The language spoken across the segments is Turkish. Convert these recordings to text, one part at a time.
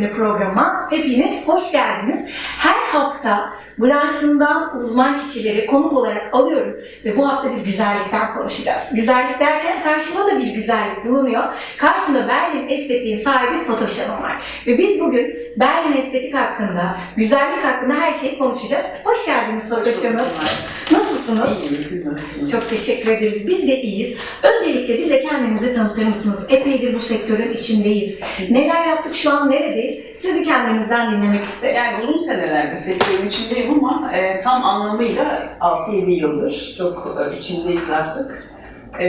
isimli programa hepiniz hoş geldiniz. Her hafta branşından uzman kişileri konuk olarak alıyorum ve bu hafta biz güzellikten konuşacağız. Güzellik derken karşımda da bir güzellik bulunuyor. Karşımda Berlin Estetik'in sahibi Fatoş Hanım var. Ve biz bugün Berlin Estetik hakkında, güzellik hakkında her şeyi konuşacağız. Hoş geldiniz Fatoş Hanım. Nasılsınız? İyiyim, siz nasılsınız? Çok teşekkür ederiz. Biz de iyiyiz. Öncelikle bize kendinizi tanıtır mısınız? Epeydir bu sektörün içindeyiz. Neler yaptık, şu an neredeyiz? Sizi kendinizden dinlemek isteriz. Yani uzun senelerdir sektörün içindeyim ama e, tam anlamıyla 6-7 yıldır çok e, içindeyiz artık. E,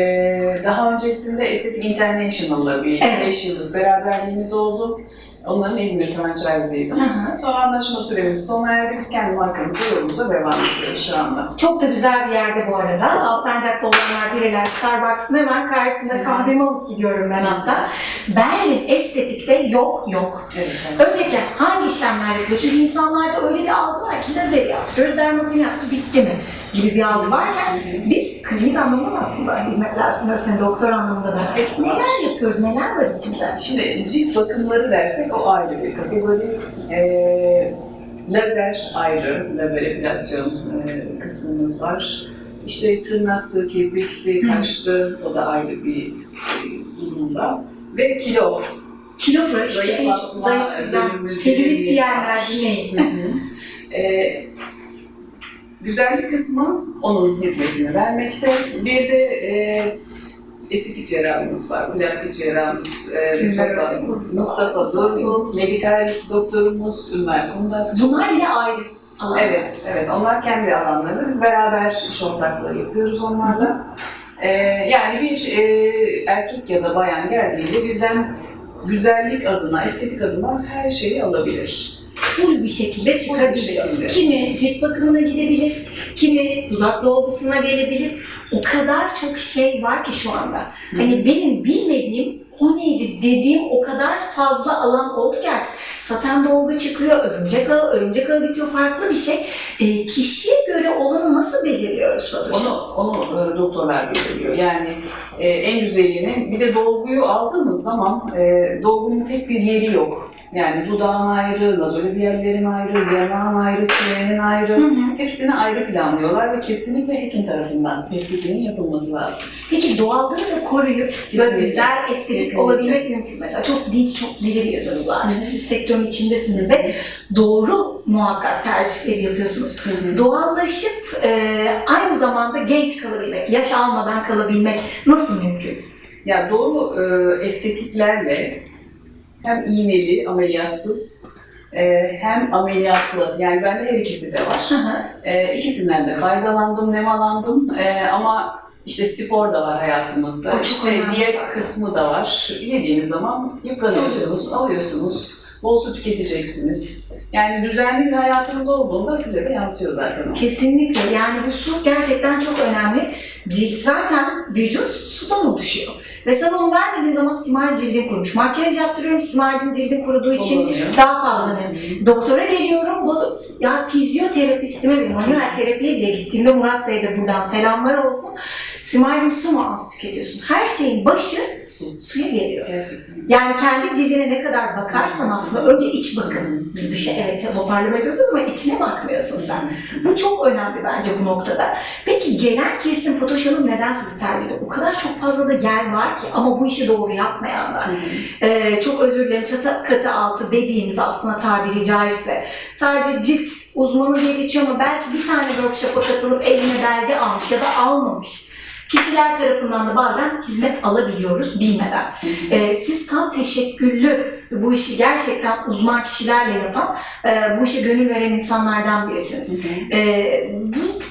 daha öncesinde Estetik International'la bir Evet. 5 yıllık beraberliğimiz oldu. Onların İzmir hı. Sonra anlaşma süremiz sona erdi. Biz kendi markamızla yolumuza devam ediyoruz şu anda. Çok da güzel bir yerde bu arada. Alsancak'ta olanlar bilirler. Starbucks'ın hemen karşısında kahvemi alıp gidiyorum ben hatta. Berlin estetikte yok yok. Evet, evet. Öncelikle hangi işlemler yapıyor? Çünkü insanlarda öyle bir algı var ki lazer yaptırıyoruz, dermaklini yaptırıyoruz, bitti mi? Gibi bir algı varken biz klinik anlamda da aslında hizmetler sunuyoruz, yani doktor anlamında da. Var. Neler yapıyoruz, neler var içinde? Şimdi cilt bakımları dersek o ayrı bir kategori. Ee, lazer ayrı, lazer epilasyon e, kısmımız var. İşte tırnaktı, kirpikti, kaştı, o da ayrı bir e, durumda. Ve kilo. Kilo zayıflayacağım, bölümümüz, selülit bölümümüz diyenler var. dinleyin. Ee, güzellik kısmı onun hizmetini vermekte. Bir de e, estetik cerrahımız var, plastik cerrahımız, e, Mustafa. Mustafa Durgun, medikal doktorumuz Ünver Kundakçı. Bunlar bile ayrı alanlar. Evet, evet. Onlar kendi alanlarında. Biz beraber iş ortaklığı yapıyoruz onlarla. Ee, yani bir e, erkek ya da bayan geldiğinde bizden güzellik adına, estetik adına her şeyi alabilir. Full bir şekilde çıkabiliyor. şekilde. Kimi cilt bakımına gidebilir, kimi dudak dolgusuna gelebilir. O kadar çok şey var ki şu anda. Hani benim bilmediğim o neydi dediğim o kadar fazla alan oldu ki artık. Saten dolgu çıkıyor, örümcek ağı, örümcek ağı bitiyor farklı bir şey. E, kişiye göre olanı nasıl belirliyoruz Fatoş? Onu, onu e, doktorlar belirliyor. Yani e, en güzelini, bir de dolguyu aldığımız zaman e, dolgunun tek bir yeri yok. Yani dudağın ayrı, lazolibiyallerin ayrı, yanağın ayrı, çenenin ayrı. Hı hı. Hepsini ayrı planlıyorlar ve kesinlikle hekim tarafından tespitinin yapılması lazım. Peki doğallığı da koruyup böyle güzel, estetik Kesinlikle. olabilmek mümkün. Mesela çok dinç, çok diri bir yüzünüz var. Siz sektörün içindesiniz ve doğru muhakkak tercihleri yapıyorsunuz. Doğallaşıp e, aynı zamanda genç kalabilmek, yaş almadan kalabilmek nasıl mümkün? Ya doğru e, estetiklerle hem iğneli, ameliyatsız e, hem ameliyatlı, yani bende her ikisi de var. E, ikisinden de faydalandım, nemalandım e, ama işte spor da var hayatımızda. O işte diyet zaten. kısmı da var. Yediğiniz zaman yıpranıyorsunuz, Alıyorsunuz. alıyorsunuz. Bol su tüketeceksiniz. Yani düzenli bir hayatınız olduğunda size de yansıyor zaten o. Kesinlikle. Yani bu su gerçekten çok önemli. Cilt zaten vücut sudan oluşuyor. Ve sen onu vermediğin zaman simay cildin kurumuş. Makyaj yaptırıyorum, simaycım cildin kuruduğu için daha fazla nem. Doktora geliyorum, ya fizyoterapistime benim manuel terapiye bile gittiğimde Murat Bey de buradan selamlar olsun. Simaycım su mu az tüketiyorsun? Her şeyin başı Su. suya geliyor. Gerçekten. Yani kendi cildine ne kadar bakarsan aslında önce iç bakım. Biz dışa evet toparlamaya çalışıyoruz ama içine bakmıyorsun sen. Bu çok önemli bence bu noktada. Peki gelen kesim Hanım neden sizi tercih ediyor? O kadar çok fazla da yer var ki ama bu işi doğru yapmayanlar. Ee, çok özür dilerim çatı katı altı dediğimiz aslında tabiri caizse sadece cilt uzmanı diye geçiyor ama belki bir tane workshop'a katılıp eline belge almış ya da almamış kişiler tarafından da bazen hizmet alabiliyoruz bilmeden. Ee, siz tam teşekküllü bu işi gerçekten uzman kişilerle yapan, e, bu işe gönül veren insanlardan birisiniz. Ee,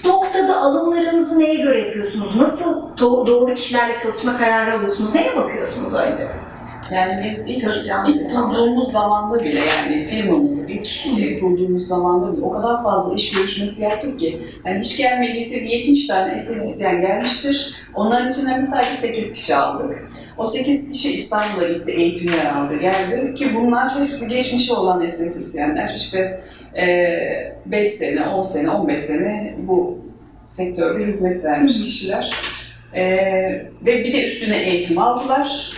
bu noktada alımlarınızı neye göre yapıyorsunuz? Nasıl do- doğru kişilerle çalışma kararı alıyorsunuz? Neye bakıyorsunuz önce? Yani biz ilk, Çalışacağımız kurduğumuz zamanda bile yani firmamızı ilk e, kurduğumuz zamanda bile o kadar fazla iş görüşmesi yaptık ki yani hiç gelmediyse bir 70 tane estetisyen gelmiştir. Onların içinden sadece 8 kişi aldık. O 8 kişi İstanbul'a gitti, eğitimler aldı, geldi ki bunlar hepsi geçmişi olan estetisyenler. İşte 5 sene, 10 sene, 15 sene bu sektörde hizmet vermiş kişiler. E, ve bir de üstüne eğitim aldılar.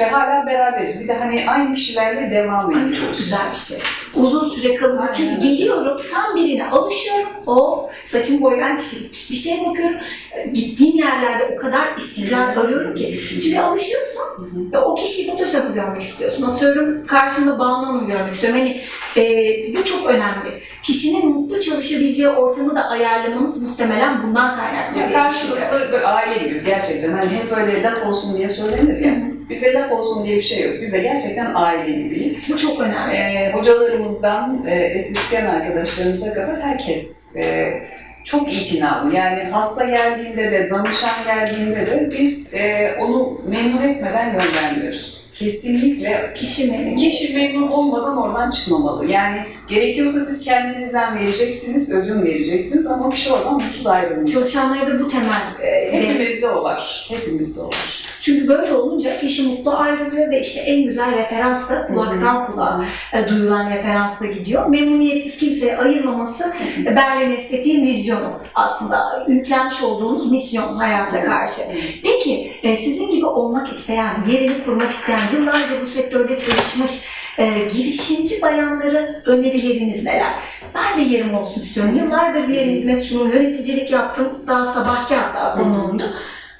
Ve hala beraberiz. Bir de hani aynı kişilerle devam ediyoruz. çok güzel bir şey. Uzun süre kalıcı. Aynen Çünkü geliyorum, tam birine alışıyorum. O saçım boyayan kişi bir şeye bakıyorum. Gittiğim yerlerde o kadar istikrar arıyorum ki. Çünkü alışıyorsun Hı hı. ve o kişiyi Photoshop'ı görmek istiyorsun. Atıyorum karşımda Banu Hanım'ı görmek istiyorum. Hani e, bu çok önemli. Kişinin mutlu çalışabileceği ortamı da ayarlamanız muhtemelen bundan kaynaklı. Ya karşılıklı böyle aile gibiyiz gerçekten. Hani hep böyle laf olsun diye söylenir ya. Bizde laf olsun diye bir şey yok. Biz de gerçekten aile gibiyiz. Bu çok önemli. Ee, hocalarımızdan e, estetisyen arkadaşlarımıza kadar herkes e, çok itinalı. Yani hasta geldiğinde de, danışan geldiğinde de biz e, onu memnun etmeden göndermiyoruz. Kesinlikle Kişi memnun. Kişi memnun olmadan oradan çıkmamalı. Yani gerekiyorsa siz kendinizden vereceksiniz, ödün vereceksiniz ama kişi oradan mutsuz ayrılmayacak. Çalışanlara da bu temel e, de- Hepimizde o var. Hepimizde o var. Çünkü böyle olunca kişi mutlu ayrılıyor ve işte en güzel referans da kulaktan kulağa e, duyulan referansla gidiyor. Memnuniyetsiz kimseye ayırmaması e, Berlin Estetik'in vizyonu aslında yüklenmiş olduğunuz misyon hayata karşı. Peki e, sizin gibi olmak isteyen, yerini kurmak isteyen, yıllarca bu sektörde çalışmış e, girişimci bayanlara önerileriniz neler? Ben de yerim olsun istiyorum. Yıllardır bir yere hizmet sunumu, yöneticilik yaptım. Daha sabahki hatta konuğumdu.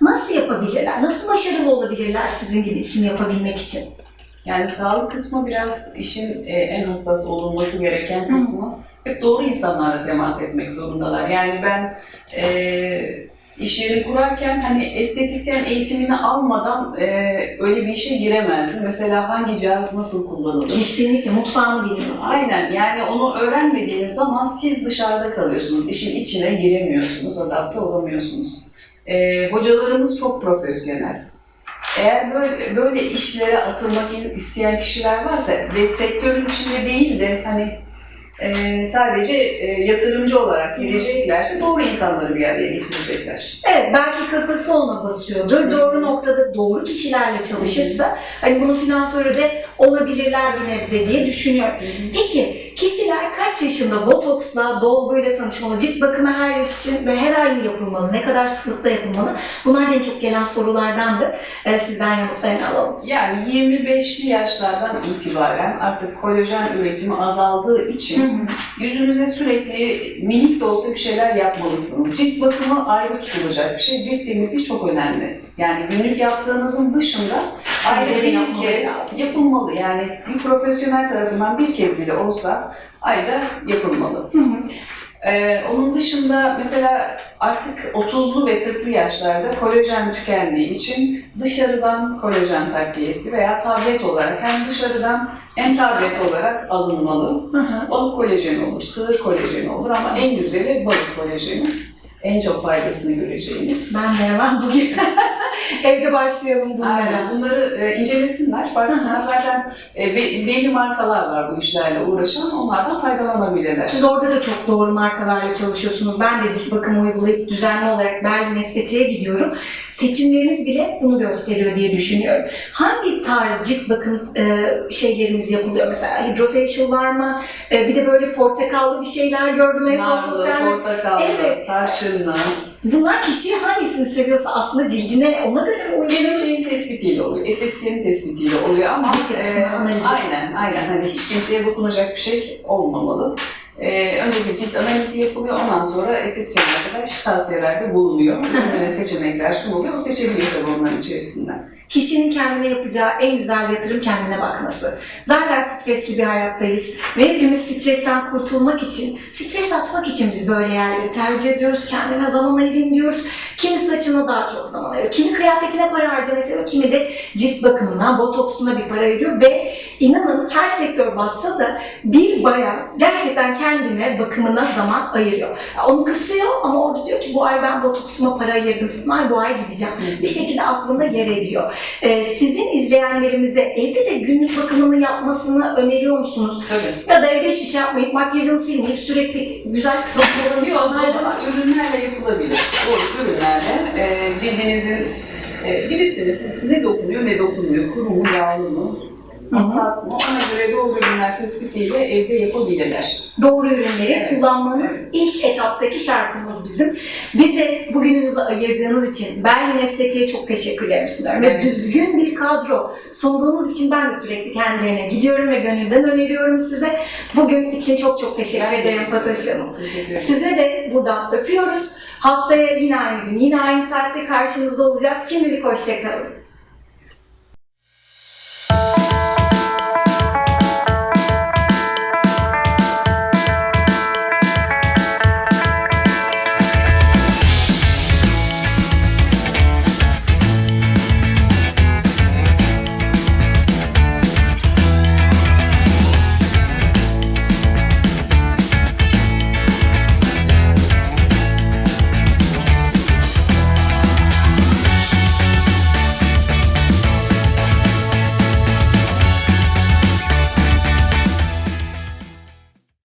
Nasıl yapabilirler? Nasıl başarılı olabilirler sizin gibi isim yapabilmek için? Yani sağlık kısmı biraz işin e, en hassas olunması gereken kısmı. Hep doğru insanlarla temas etmek zorundalar. Yani ben e, iş yeri kurarken hani estetisyen eğitimini almadan e, öyle bir işe giremezdim. Mesela hangi cihaz nasıl kullanılır? Kesinlikle mutfağını bilmeniz. Aynen yani onu öğrenmediğiniz zaman siz dışarıda kalıyorsunuz. İşin içine giremiyorsunuz, adapte olamıyorsunuz. Ee, hocalarımız çok profesyonel. Eğer böyle, böyle işlere atılmak isteyen kişiler varsa ve sektörün içinde değil de hani e, sadece e, yatırımcı olarak gireceklerse doğru insanları bir araya getirecekler. Evet belki kafası ona basıyordur. Doğru noktada doğru kişilerle çalışırsa hani bunun finansörü de olabilirler bir nebze diye düşünüyorum. Peki kişiler kaç yaşında botoksla, dolguyla tanışmalı? Cilt bakımı her yaş için ve her ay mı yapılmalı? Ne kadar sıklıkla yapılmalı? Bunlar da en çok gelen sorulardandı. Ee, sizden yanıtlarını alalım. Yani 25'li yaşlardan itibaren artık kolajen üretimi azaldığı için Yüzünüze sürekli minik de olsa bir şeyler yapmalısınız. Cilt bakımı ayrı tutulacak bir şey. Cilt temizliği çok önemli. Yani günlük yaptığınızın dışında ayda bir kez yapılmalı. Yani bir profesyonel tarafından bir kez bile olsa ayda yapılmalı. Hı hı. Ee, onun dışında mesela artık 30'lu ve 40'lı yaşlarda kolajen tükendiği için dışarıdan kolajen takviyesi veya tablet olarak hem dışarıdan hem tablet olarak alınmalı. Hı hı. Balık kolajeni olur, sığır kolajeni olur ama en güzeli balık kolajeni. En çok faydasını göreceğiniz. Ben de hemen bugün evde başlayalım bunlara. Aynen. Bunları e, incelesinler, baksınlar. Zaten e, be- belli markalar var bu işlerle uğraşan, onlardan faydalanabilirler. Siz orada da çok doğru markalarla çalışıyorsunuz. Ben de cilt bakımı uygulayıp düzenli olarak Berlin Estetik'e gidiyorum. Seçimleriniz bile bunu gösteriyor diye düşünüyorum. Hangi tarz cilt bakım e, şeylerimiz yapılıyor? Mesela hydrofacial var mı? E, bir de böyle portakallı bir şeyler gördüm son Narlı, portakallı, Evet. Tarçınlı. Bunlar kişi hangisini seviyorsa aslında cildine ona göre uygulanıyor? şeyin tespitiyle oluyor, estetisyenin tespitiyle oluyor ama Cilt yapısını analiz aynen, aynen. Hani hiç kimseye dokunacak bir şey olmamalı. Ee, önce bir cilt analizi yapılıyor, ondan sonra estetisyen arkadaş tavsiyelerde bulunuyor. Ürüne seçenekler sunuluyor, o seçebiliyor tabii onların içerisinden. Kişinin kendine yapacağı en güzel yatırım kendine bakması. Zaten stresli bir hayattayız ve hepimiz stresten kurtulmak için, stres atmak için biz böyle yerleri tercih ediyoruz. Kendine zaman ayırayım diyoruz. Kimi saçına daha çok zaman ayırıyor. Kimi kıyafetine para harcamayı seviyor. Kimi de cilt bakımına, botoksuna bir para ayırıyor ve inanın her sektör batsa da bir bayan gerçekten kendine bakımına zaman ayırıyor. Onu kısıyor ama orada diyor ki bu ay ben botoksuma para ayırdım. Ay bu ay gideceğim. Bir şekilde aklında yer ediyor. Ee, sizin izleyenlerimize evde de günlük bakımını yapmasını öneriyor musunuz? Tabii. Ya da evde hiçbir şey yapmayıp makyajını silmeyip sürekli güzel kısa var. ürünlerle yapılabilir. Doğru, ürünlerle. E, cildinizin, e, bilirsiniz siz ne dokunuyor ne dokunmuyor, kuru mu, yağlı mı, Hı hı. hassas mı, ona göre doğru ürünler tespitiyle evde yapabilirler. Doğru ürünleri Evet. kullanmanız Evet. ilk etaptaki şartımız bizim. Bize bugününüzü ayırdığınız için Berlin Estetiğe çok teşekkürlerimi sunuyorum. Ve Evet. düzgün bir kadro sunduğunuz için ben de sürekli kendilerine gidiyorum ve gönülden öneriyorum size. Bugün için çok çok teşekkür ederim Fatoş. Hanım. Teşekkür ederim. Size de buradan öpüyoruz. Haftaya yine aynı gün, yine aynı saatte karşınızda olacağız. Şimdilik hoşçakalın.